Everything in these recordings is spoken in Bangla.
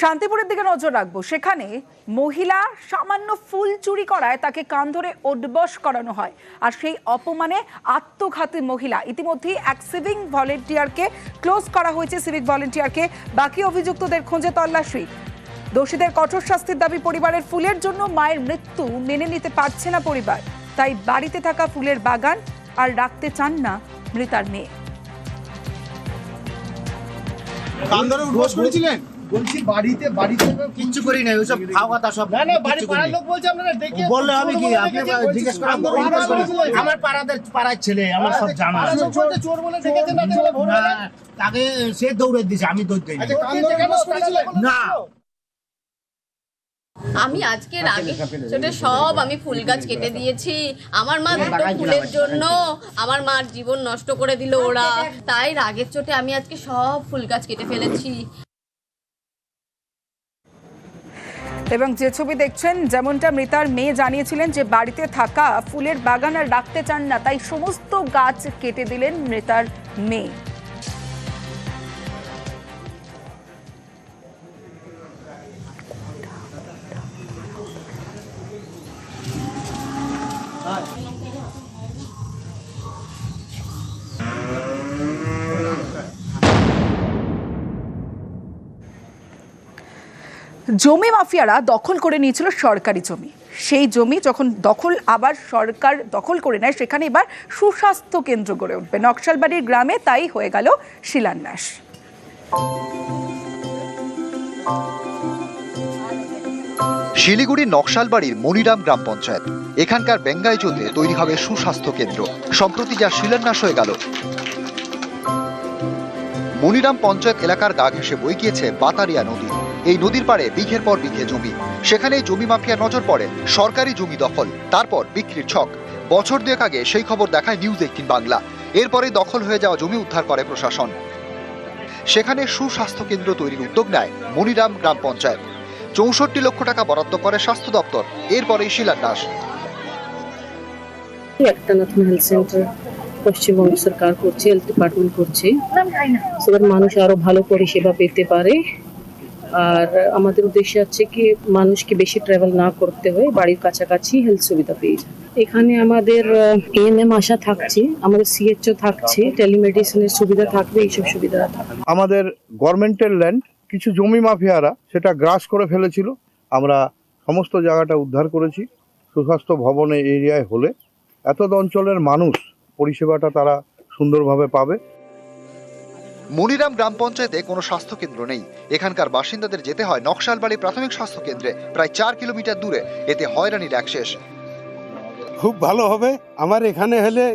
শান্তিপুরের দিকে নজর রাখব। সেখানে মহিলা সামান্য ফুল চুরি করায় তাকে কান ধরে ওডবস করানো হয়। আর সেই অপমানে আত্মঘাতী মহিলা। ইতিমধ্যেই এক সিভিক ভলেন্টিয়ারকে ক্লোজ করা হয়েছে সিভিক ভলেন্টিয়ারকে। বাকি অভিযুক্তদের খোঁজে তল্লাশি। দোষীদের কঠোর শাস্তির দাবি পরিবারের ফুলের জন্য মায়ের মৃত্যু মেনে নিতে পারছে না পরিবার। তাই বাড়িতে থাকা ফুলের বাগান আর রাখতে চান না মৃতার মেয়ে। কান ধরে উঠবোস করেছিলেন? বলছি বাড়িতে বাড়িতে কিচ্ছু করি নাই ওইসব খাওয়া কথা সব না না বাড়ি পাড়ার লোক বলছে আপনারা দেখে বললে আমি কি আপনি জিজ্ঞেস করেন আমরা জিজ্ঞেস করেন। বলছি, আমার পাড়াদের পাড়ার ছেলে আমার সব জানা আছে। আচ্ছা, চোর বলে ডেকেছে না দেখলে ভোর না হলে? তাকে সে দৌড়ে দিছে আমি দৌড় দিই আচ্ছা? না। আমি আজকে রাগে সব আমি ফুল গাছ কেটে দিয়েছি। আমার মা দুটো ফুলের জন্য আমার মার জীবন নষ্ট করে দিল ওরা। তাই রাগের চোটে আমি আজকে সব ফুল গাছ কেটে ফেলেছি। এবং যে ছবি দেখছেন, যেমনটা মৃতার মেয়ে জানিয়েছিলেন যে বাড়িতে থাকা ফুলের বাগান আর রাখতে চান না, তাই সমস্ত গাছ কেটে দিলেন মৃতার মেয়ে। জমি মাফিয়ারা দখল করে নিয়েছিল সরকারি জমি। সেই জমি যখন দখল, আবার সরকার দখল করে নেয়, সেখানে এবার সুস্বাস্থ্য কেন্দ্র গড়ে উঠবে। নকশালবাড়ির গ্রামে তাই হয়ে গেল শিলান্যাস। শিলিগুড়ির নকশালবাড়ির মনিরাম গ্রাম পঞ্চায়েত। এখানকার বেঙ্গাইজোতে তৈরি হবে সুস্বাস্থ্য কেন্দ্র। সম্প্রতি যা শিলান্যাস হয়ে গেল। মনিরাম পঞ্চায়েত এলাকার গা ঘেঁষে বই গিয়েছে বাতারিয়া নদী। এই নদীর পাড়ে বিঘের পর বিঘে জমি। সেখানে জমি মাফিয়া নজর পড়ে সরকারি জমি দখল। তারপর বিক্রির ছক। বছর দুয়েক আগে সেই খবর দেখায় নিউজ এইটিন বাংলা। এরপরে দখল হয়ে যাওয়া জমি উদ্ধার করে প্রশাসন। সেখানে সুস্বাস্থ্য কেন্দ্র তৈরির উদ্যোগ নেয় মনিরাম গ্রাম পঞ্চায়েত। চৌষট্টি লক্ষ টাকা বরাদ্দ করে স্বাস্থ্য দপ্তর। এরপরেই শিলান্যাস। একটা নতুন হেলথ সেন্টার পশ্চিমবঙ্গ সরকার করছে হেলথ ডিপার্টমেন্ট করছে। মানুষ আরও ভালো পরিষেবা পেতে পারে। আর আমাদের উদ্দেশ্য আছে কি, মানুষকে বেশি ট্রাভেল না করতে হয় বাড়ির কাছাকাছি হেলথ সুবিধা পেয়ে যায় এখানে আমাদের এএনএম আশা থাকছে, আমাদের সিএচও থাকছে টেলিমেডিসিনের সুবিধা থাকবে, এইসব সুবিধা থাকবে। আমাদের গভর্নমেন্টের ল্যান্ড কিছু জমি মাফিয়ারা সেটা গ্রাস করে ফেলেছিল। আমরা সমস্ত জায়গাটা উদ্ধার করেছি, সুস্বাস্থ্য ভবনে এরিয়ায় হলে। এত অঞ্চলের মানুষ পরিষেবাটা তারা সুন্দরভাবে পাবে। মনিরাম গ্রাম পঞ্চায়েতে কোনো স্বাস্থ্যকেন্দ্র নেই। এখানকার বাসিন্দাদের যেতে হয় নকশালবাড়ি প্রাথমিক স্বাস্থ্য কেন্দ্রে প্রায় চার কিলোমিটার দূরে। এতে হয়রানির এক শেষ। খুব ভালো হবে। আমার এখানে হলে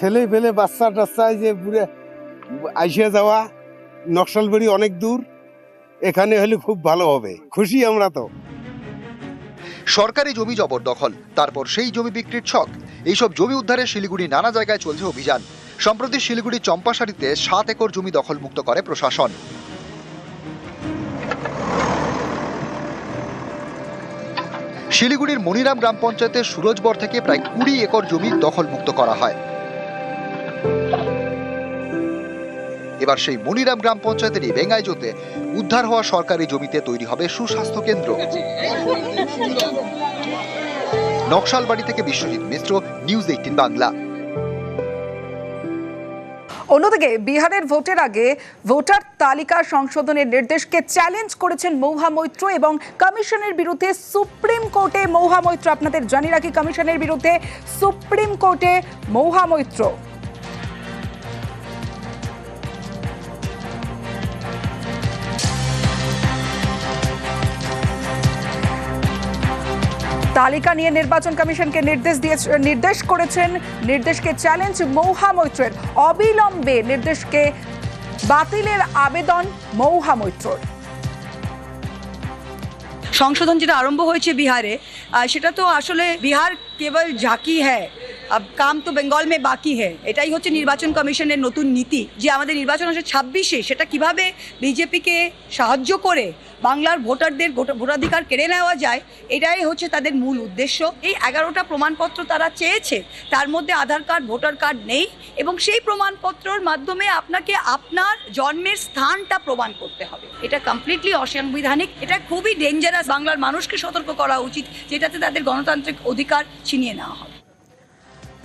ছেলে পেলে বাচ্চা টাচ্চা এই যে পুরে আইসে যাওয়া নকশালবাড়ি অনেক দূর। এখানে হলে খুব ভালো হবে। খুশি আমরা তো। সরকারি জমি জবরদখল তারপর সেই জমি বিক্রির ছক। এইসব জমি উদ্ধারে শিলিগুড়ি নানা জায়গায় চলছে অভিযান। সম্প্রতি শিলিগুড়ি চম্পাশাড়িতে সাত একর জমি দখলমুক্ত করে প্রশাসন। শিলিগুড়ির মনিরাম গ্রাম পঞ্চায়েতের সুরজবর থেকে প্রায় কুড়ি একর জমি দখলমুক্ত করা হয়। এবার সেই মনিরাম গ্রাম পঞ্চায়েতেরই বেঙ্গাইজোতে উদ্ধার হওয়া সরকারি জমিতে তৈরি হবে সুস্বাস্থ্য কেন্দ্র। নকশালবাড়ি থেকে বিশ্বজিৎ মিশ্র, নিউজ এইটিন বাংলা। অন্যদিকে বিহারের ভোটের আগে ভোটার তালিকা সংশোধনের নির্দেশকে চ্যালেঞ্জ করেছেন মৌহা মৈত্র এবং কমিশনের বিরুদ্ধে সুপ্রিম কোর্টে মৌহা মৈত্র। আপনাদের জানিয়ে রাখি, কমিশনের বিরুদ্ধে সুপ্রিম কোর্টে মৌহা মৈত্র। তালিকা নিয়ে নির্বাচন কমিশনকে নির্দেশ দিয়ে নির্দেশ করেছেন। নির্দেশকে চ্যালেঞ্জ মৌহা মৈত্রের। অবিলম্বে নির্দেশকে বাতিলের আবেদন মৌহা মৈত্রর। সংশোধন যেটা আরম্ভ হয়েছে বিহারে সেটা তো আসলে বিহার কেবল ঝাঁকি আব কাম তো বেঙ্গল মে বাকি হ্যাঁ এটাই হচ্ছে নির্বাচন কমিশনের নতুন নীতি। যে আমাদের নির্বাচন আসে ছাব্বিশে, সেটা কীভাবে বিজেপিকে সাহায্য করে বাংলার ভোটারদের ভোটা- ভোটাধিকার কেড়ে নেওয়া যায়, এটাই হচ্ছে তাদের মূল উদ্দেশ্য। এই এগারোটা প্রমাণপত্র তারা চেয়েছে, তার মধ্যে আধার কার্ড, ভোটার কার্ড নেই এবং সেই প্রমাণপত্রর মাধ্যমে আপনাকে আপনার জন্মের স্থানটা প্রমাণ করতে হবে। এটা কমপ্লিটলি অসাংবিধানিক, এটা খুবই ডেঞ্জারাস বাংলার মানুষকে সতর্ক করা উচিত, যেটাতে তাদের গণতান্ত্রিক অধিকার ছিনিয়ে নেওয়া হবে।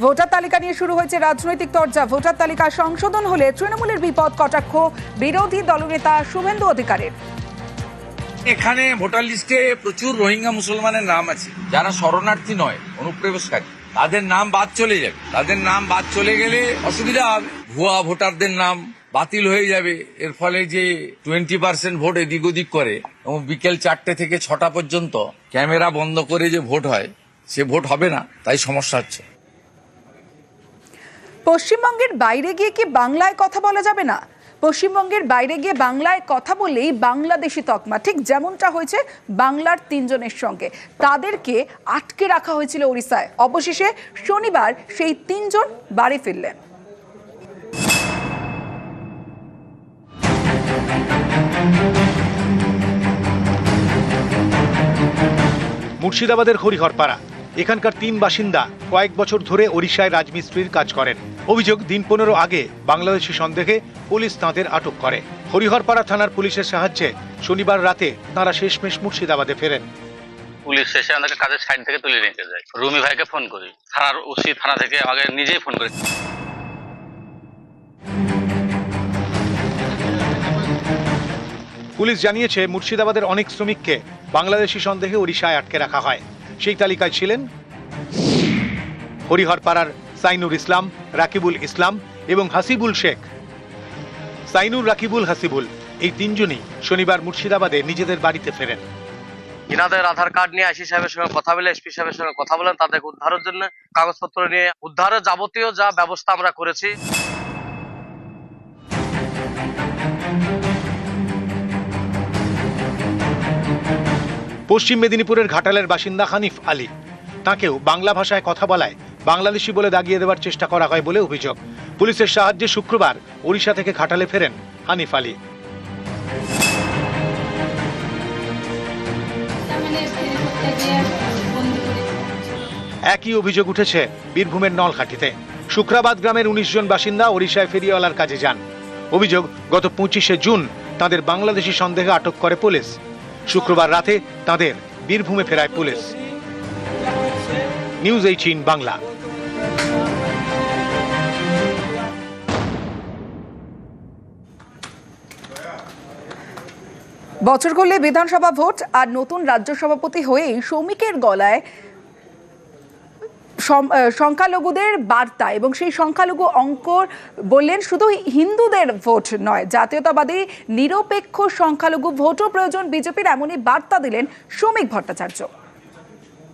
ভোটার তালিকা নিয়ে শুরু হয়েছে রাজনৈতিক চর্চা ভোটার তালিকা সংশোধন হলে তৃণমূলের বিপদ কটাক্ষ। বিরোধী দলনেতা শুভেন্দু অধিকারের। এখানে ভোটার লিস্টে প্রচুর রোহিঙ্গা মুসলমানের নাম আছে। যারা শরণার্থী নয়, অনুপ্রবেশকারী, তাদের নাম বাদ চলে যাবে। তাদের নাম বাদ চলে গেলে অসুবিধা হবে। ভুয়া ভোটারদের নাম বাতিল হয়ে যাবে। এর ফলে যে টোয়েন্টি পার্সেন্ট ভোট এদিক ওদিক করে, এবং বিকেল চারটে থেকে ছটা পর্যন্ত ক্যামেরা বন্ধ করে যে ভোট হয়, সে ভোট হবে না, তাই সমস্যা হচ্ছে। পশ্চিমবঙ্গের বাইরে গিয়ে কি বাংলায় কথা বলা যাবে না? পশ্চিমবঙ্গের বাইরে গিয়ে বাংলায় কথা বললেই বাংলাদেশি তকমা। ঠিক যেমনটা হয়েছে বাংলার তিনজনের সঙ্গে। তাদেরকে আটকে রাখা হয়েছিল ওড়িশায়। অবশেষে শনিবার সেই তিনজন বাড়ি ফিরলেন। মুর্শিদাবাদের হরিহরপাড়া। এখানকার তিন বাসিন্দা কয়েক বছর ধরে ওড়িশায় রাজমিস্ত্রির কাজ করেন। অভিযোগ দিন পনেরো আগে বাংলাদেশি সন্দেহে পুলিশ তাঁদের আটক করে। হরিহরপাড়া থানার পুলিশের সাহায্যে শনিবার রাতে তাঁরা শেষমেশ মুর্শিদাবাদে ফেরেন। পুলিশ এসে আমাদেরকে কাজের সাইড থেকে তুলে নিতে যায়। রুমি ভাইকে ফোন করি। থানার ওসি থানা থেকে আমাকে নিজেই ফোন করে। পুলিশ জানিয়েছে মুর্শিদাবাদের অনেক শ্রমিককে বাংলাদেশি সন্দেহে ওড়িশায় আটকে রাখা হয়। সেই তালিকায় ছিলেন হরিহরপাড়ার সাইনুর ইসলাম, রাকিবুল ইসলাম এবং হাসিবুল শেখ। সাইনুর, রাকিবুল, হাসিবুল, এই তিনজনই শনিবার মুর্শিদাবাদে নিজেদের বাড়িতে ফেরেন। ইনাদের আধার কার্ড নিয়ে আইসি সাহেবের সঙ্গে কথা বলে, এসপি সাহেবের সঙ্গে কথা বলেন, তাদেরকে উদ্ধারের জন্য কাগজপত্র নিয়ে, উদ্ধারের যাবতীয় যা ব্যবস্থা আমরা করেছি। পশ্চিম মেদিনীপুরের ঘাটালের বাসিন্দা হানিফ আলী। তাকেও বাংলা ভাষায় কথা বলায় বাংলাদেশি বলে দাগিয়ে দেওয়ার চেষ্টা করা হয় বলে অভিযোগ। পুলিশের সাহায্যে শুক্রবার ওড়িশা থেকে ঘাটালে ফেরেন হানিফ আলী। একই অভিযোগ উঠেছে বীরভূমের নলহাটিতে শুক্রাবাদ গ্রামের উনিশ জন বাসিন্দা ওড়িশায় ফেরিওয়ালার কাজে যান। অভিযোগ, গত পঁচিশে জুন তাদের বাংলাদেশি সন্দেহে আটক করে পুলিশ। শুক্রবার রাতে তাদের বীরভূমে ফেরায় পুলিশ। News eighteen Bangla. বছর করলে বিধানসভা ভোট আর নতুন রাজ্য সভাপতি হয়েই সৌমিকের গলায় সংখ্যালঘুদের বার্তা এবং সেই সংখ্যালঘু অঙ্ক বললেন শুধু হিন্দুদের ভোট নয়, জাতীয়তাবাদী, নিরপেক্ষ সংখ্যালঘু ভোটও প্রয়োজন। বিজেপির এমনই বার্তা দিলেন শ্রমিক ভট্টাচার্য।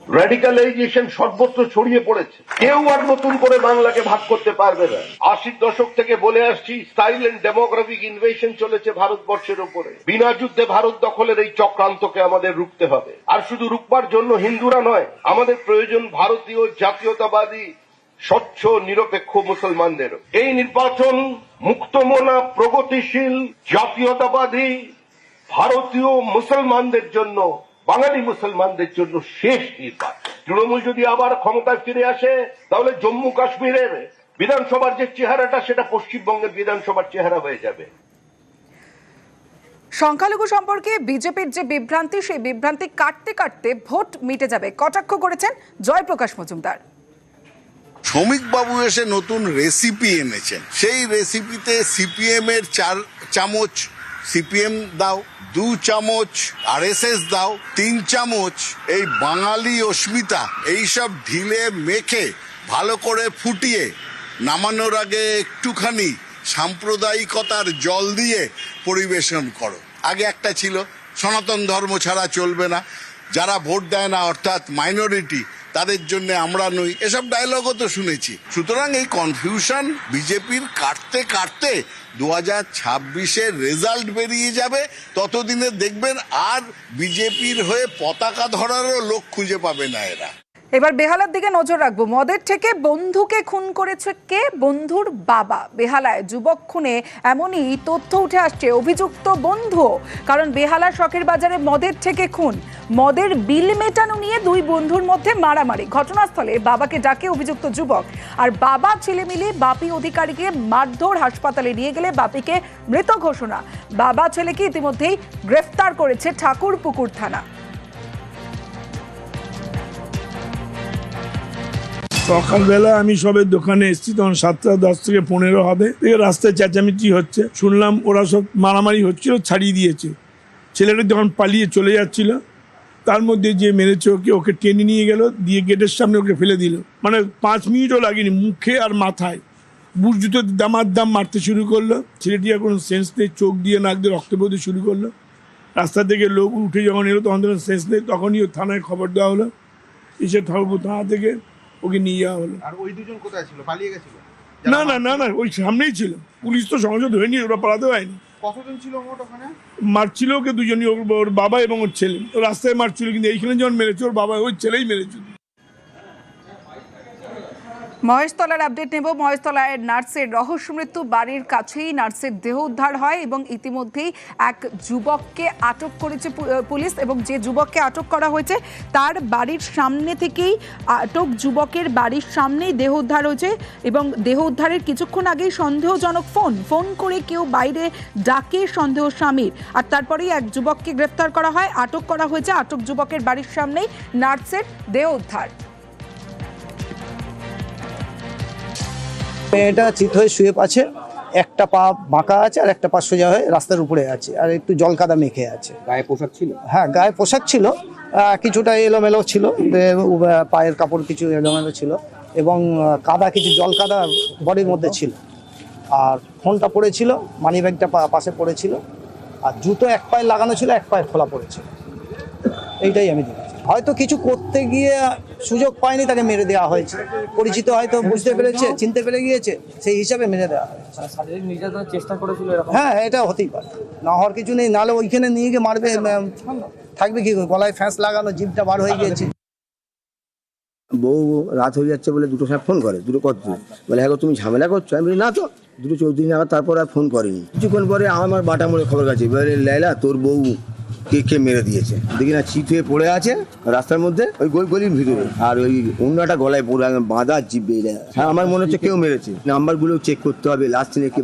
র্যাডিক্যালাইজেশন সর্বত্র ছড়িয়ে পড়েছে। কেউ আর নতুন করে বাংলাকে ভাগ করতে পারবে না। আশির দশক থেকে বলে আসছি সাইলেন্ট ডেমোগ্রাফিক ইনভেশন চলেছে ভারতবর্ষের উপরে। বিনা যুদ্ধে ভারত দখলের এই চক্রান্তকে আমাদের রুখতে হবে। আর শুধু রুখবার জন্য হিন্দুরা নয়, আমাদের প্রয়োজন ভারতীয় জাতীয়তাবাদী, স্বচ্ছ, নিরপেক্ষ মুসলমানদের এই নির্বাচন মুক্তমনা, প্রগতিশীল, জাতীয়তাবাদী, ভারতীয় মুসলমানদের জন্য বাঙালি মুসলমানদের জন্য শেষ নির্বাচন। তৃণমূল যদি আবার ক্ষমতায় ফিরে আসে তাহলে জম্মু কাশ্মীরের বিধানসভার যে চেহারাটা সেটা পশ্চিমবঙ্গের বিধানসভার চেহারা হয়ে যাবে। সংখ্যালঘু সম্পর্কে বিজেপির যে বিভ্রান্তি সেই বিভ্রান্তি কাটতে কাটতে ভোট মিটে যাবে। কটাক্ষ করেছেন জয়প্রকাশ মজুমদার। শ্রমিকবাবু এসে নতুন রেসিপি এনেছেন। সেই রেসিপিতে সিপিএম এর চার চামচ সিপিএম দাও, দু চামচ আরএসএস দাও, তিন চামচ এই বাঙালি অস্মিতা, এইসব ঢিলে মেখে ভালো করে ফুটিয়ে নামানোর আগে একটুখানি সাম্প্রদায়িকতার জল দিয়ে পরিবেশন করো। আগে একটা ছিল, সনাতন ধর্ম ছাড়া চলবে না। যারা ভোট দেয় না, অর্থাৎ মাইনরিটি তাদের জন্য আমরা নই। এসব ডায়লগও তো শুনেছি। সুতরাং এই কনফিউশন বিজেপির কাটতে কাটতে দু হাজার ছাব্বিশের রেজাল্ট বেরিয়ে যাবে। ততদিনে দেখবেন আর বিজেপির হয়ে পতাকা ধরারও লোক খুঁজে পাবে না এরা। এবার বেহালার দিকে নজর রাখব। মদের থেকে বন্ধুকে খুন করেছে কে? বন্ধুর বাবা। বেহালায় যুবক খুনে, এমনই তথ্য উঠে আসছে। অভিযুক্ত বন্ধু, কারণ বেহালা শখের বাজারে মদের থেকে খুন। মদের বিল মেটানো নিয়ে দুই বন্ধুর মধ্যে মারামারি। ঘটনাস্থলে বাবাকে ডাকে অভিযুক্ত যুবক। আর বাবা, ছেলে মিলে বাপি অধিকারীকে মারধর হাসপাতালে নিয়ে গেলে বাপিকে মৃত ঘোষণা। বাবা, ছেলেকে ইতিমধ্যেই গ্রেফতার করেছে ঠাকুরপুকুর থানা। সকালবেলা আমি সবে দোকানে এসেছি, তখন সাতটা দশ থেকে পনেরো হবে। রাস্তায় চেঁচামেচি হচ্ছে। শুনলাম ওরা সব মারামারি হচ্ছিল, ছাড়িয়ে দিয়েছে। ছেলেটা যখন পালিয়ে চলে যাচ্ছিল, তার মধ্যে যে মেরেছে ওকে ওকে টেনে নিয়ে গেল, দিয়ে গেটের সামনে ওকে ফেলে দিল। মানে পাঁচ মিনিটও লাগেনি, মুখে আর মাথায়। বুট জুতো দামার দাম মারতে শুরু করল। ছেলেটি এখন সেন্স নেই, চোখ দিয়ে নাক দিয়ে রক্ত বেরোতে শুরু করল। রাস্তা থেকে লোক উঠে যখন এলো, তখন তখন সেন্স নেই, তখনই থানায় খবর দেওয়া হলো। এসে ঠাকুরপুর থানা থেকে ওকে নিয়ে যাওয়া হলো। আর ওই দুজন কোথায় ছিল? পালিয়ে গেছিল? না না না না ওই সামনেই ছিল। পুলিশ তো সঙ্গে সঙ্গে ধরে ওরা পালাতে হয়নি কতজন ছিল মোট ওখানে? মারছিল ওকে দুজনই ওর ওর বাবা এবং ওর ছেলে। রাস্তায় মারছিল কিন্তু এইখানে যখন মেরেছে ওর বাবা ওই ছেলেই মেরেছে। মহেশতলার আপডেট নেব। মহেশতলায় নার্সের রহস্য মৃত্যু, বাড়ির কাছেই নার্সের দেহ উদ্ধার হয় এবং ইতিমধ্যেই এক যুবককে আটক করেছে পুলিশ এবং যে যুবককে আটক করা হয়েছে তার বাড়ির সামনে থেকেই আটক যুবকের বাড়ির সামনেই দেহ উদ্ধার হয়েছে এবং দেহ উদ্ধারের কিছুক্ষণ আগেই সন্দেহজনক ফোন ফোন করে কেউ বাইরে ডাকে সন্দেহ স্বামীর। আর তারপরেই এক যুবককে গ্রেফতার করা হয়, আটক করা হয়েছে, আটক যুবকের বাড়ির সামনেই নার্সের দেহ উদ্ধার। মেয়েটা চিত হয়ে শুয়ে আছে একটা পা বাঁকা আছে আর একটা পা সোজা হয়ে রাস্তার উপরে আছে আর একটু জল কাদা মেখে আছে। গায়ে পোশাক ছিল? হ্যাঁ গায়ে পোশাক ছিল কিছুটা এলোমেলো ছিল পায়ের কাপড় কিছু এলোমেলো ছিল এবং কাদা কিছু জল কাদা বডির মধ্যে ছিল। আর ফোনটা পড়েছিল মানি ব্যাগটা পাশে পড়েছিল আর জুতো এক পায়ে লাগানো ছিল এক পায়ে খোলা পড়েছিল। এইটাই আমি দেখেছি হয়তো কিছু করতে গিয়ে সুযোগ পায়নি তাকে মেরে দেওয়া হয়েছে। পরিচিত হয়তো বুঝতে পেরেছে চিনতে পেরে গিয়েছে সেই হিসাবে মেরে দেওয়া হয়েছে। চেষ্টা করেছিল হ্যাঁ এটা হতেই পারে। না হওয়ার কিছু নেই নাহলে ওইখানে নিয়ে গিয়ে মারবে থাকবে কি গলায় ফ্যাঁস লাগানো জিভটা বার হয়ে গিয়েছে। বউ রাত হয়ে যাচ্ছে বলে দুটো সময় ফোন করে দুটো কত বলে হ্যাঁ তুমি ঝামেলা করছ? আমি বলি না তো। দুটো চৌত্রিশ নাগাদ তারপর আর ফোন করেনি। কিছুক্ষণ পরে আমার বাটা মনে খবর গেছে। বলে লাইলা তোর বউ কে মেরে দিয়েছে। দেখি না চিত হয়ে পড়ে আছে, রাস্তার মধ্যে, ওই গোল গলির ভিতরে। আর ওই অন্যটা গলায় পড়ে বাঁধা জিভ বেড়ে হ্যাঁ আমার মনে হচ্ছে কেউ মেরেছে। নাম্বারগুলো চেক করতে হবে লাস্ট নিয়ে কে